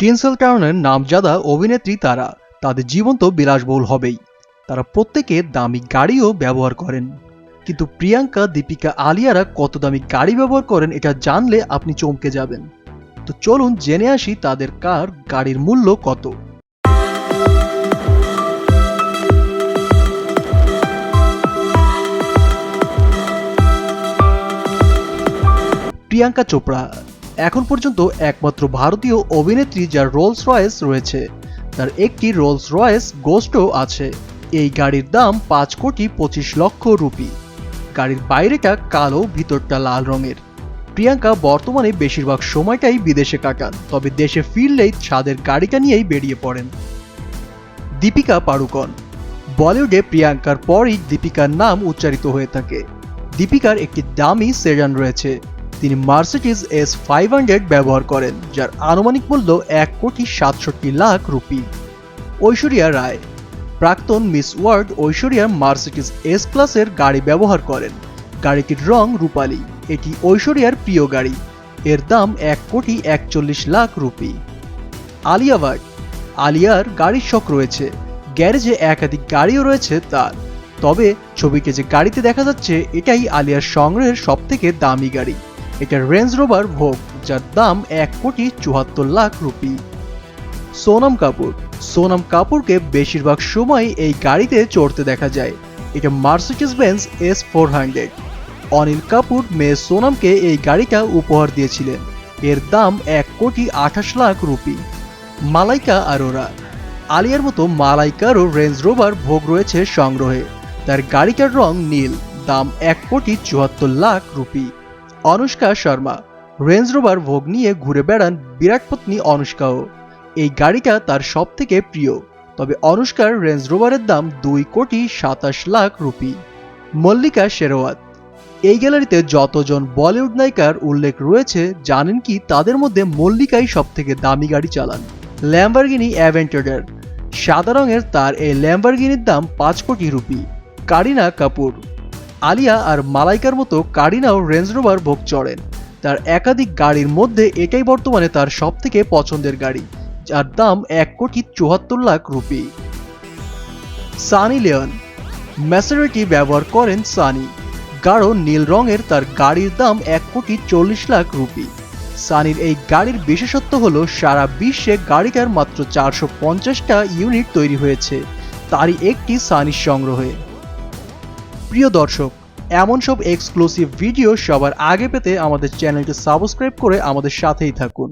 Tinsel টাউনের নামজাদা অভিনেত্রী তারা। তাদের জীবন তো বিলাসবহুল হবেই। তারা প্রত্যেকে দামি গাড়িও ব্যবহার করেন। কিন্তু প্রিয়াঙ্কা, দীপিকা, আলিয়ারা কত দামি গাড়ি ব্যবহার করেন এটা জানলে আপনি চমকে যাবেন। তো চলুন জেনে আসি তাদের কার গাড়ির মূল্য কত। প্রিয়াঙ্কা চোপড়া এখন পর্যন্ত একমাত্র ভারতীয় অভিনেত্রী যার রোলস রয়েস রয়েছে। তার একটি রোলস রয়েস গোস্টও আছে। এই গাড়ির দাম পাঁচ কোটি পঁচিশ লক্ষ রুপি। গাড়ির বাইরেটা কালো, ভিতরটা লাল রঙের। প্রিয়াঙ্কা বর্তমানে বেশিরভাগ সময়টাই বিদেশে কাটান, তবে দেশে ফিরলেই ছাদের গাড়িটা নিয়েই বেরিয়ে পড়েন। দীপিকা পাড়ুকন। বলিউডে প্রিয়াঙ্কার পরই দীপিকার নাম উচ্চারিত হয়ে থাকে। দীপিকার একটি দামি সেডান রয়েছে। তিনি মার্সিডিজ এস ফাইভ হান্ড্রেড ব্যবহার করেন, যার আনুমানিক মূল্য এক কোটি সাতষট্টি লাখ রুপি। ঐশ্বরিয়া রায়। প্রাক্তন Miss World Aishwarya Mercedes S ক্লাসের গাড়ি ব্যবহার করেন। গাড়িটির রং রূপালী। এটি ঐশ্বরিয়ার প্রিয় গাড়ি। এর দাম এক কোটি একচল্লিশ লাখ রুপি। আলিয়া ভাট। আলিয়ার গাড়ির শখ রয়েছে। গ্যারেজে একাধিক গাড়িও রয়েছে তার। তবে ছবিতে যে গাড়িতে দেখা যাচ্ছে, এটাই আলিয়ার সংগ্রহের সবথেকে দামি গাড়ি। এটা রেঞ্জ রোভার ভোগ, যার দাম এক কোটি চুয়াত্তর লাখ রুপি। সোনাম কাপুর। সোনাম কাপুরকে বেশিরভাগ সময় এই গাড়িতে চড়তে দেখা যায়। এটা Mercedes Benz S four hundred Anil Kapoor মেয়ে সোনামকে এই গাড়িটা উপহার দিয়েছিলেন। এর দাম এক কোটি আঠাশ লাখ রুপি। মালাইকা আরোরা। আলিয়ার মতো মালাইকারও রেঞ্জ রোভার ভোগ রয়েছে সংগ্রহে। তার গাড়িটার রং নীল, দাম এক কোটি চুয়াত্তর lakh rupee. Anushka Sharma. Range Rover Vogue নিয়ে ঘুরে বেড়ান বিরাট পত্নী অনুষ্কাও। এই গাড়িটা তার সব থেকে প্রিয়। তবে অনুষ্কার রেঞ্জ রোভারের দাম দুই কোটি সাতাশ লাখ রুপি। মল্লিকা শেরওয়াত। এই গ্যালারিতে যতজন বলিউড নায়িকার উল্লেখ রয়েছে, জানেন কি তাদের মধ্যে মল্লিকাই সব থেকে দামি গাড়ি চালান। ল্যাম্বারগিনি অ্যাভেন্টাডার সাদা রঙের তার এই ল্যাম্বারগিনির দাম পাঁচ কোটি রুপি। কারিনা কাপুর। আলিয়া আর মালাইকার মতো কারিনাও রেঞ্জ রোভার ভোগ চড়েন। তার একাধিক গাড়ির মধ্যে এটাই বর্তমানে তার সব থেকে পছন্দের গাড়ি, যার দাম এক কোটি চুয়াত্তর lakh rupee. Sunny Leone. Maserati ব্যবহার করেন সানি। গাঢ় নীল রঙের তার গাড়ির দাম এক কোটি চল্লিশ লাখ রুপি। সানির এই গাড়ির বিশেষত্ব হলো, সারা বিশ্বে গাড়িটার মাত্র চারশো পঞ্চাশটা ইউনিট তৈরি হয়েছে। তারই একটি সানির সংগ্রহে। প্রিয় দর্শক, এমন সব এক্সক্লুসিভ ভিডিও সবার আগে পেতে আমাদের চ্যানেলটি সাবস্ক্রাইব করে আমাদের সাথেই থাকুন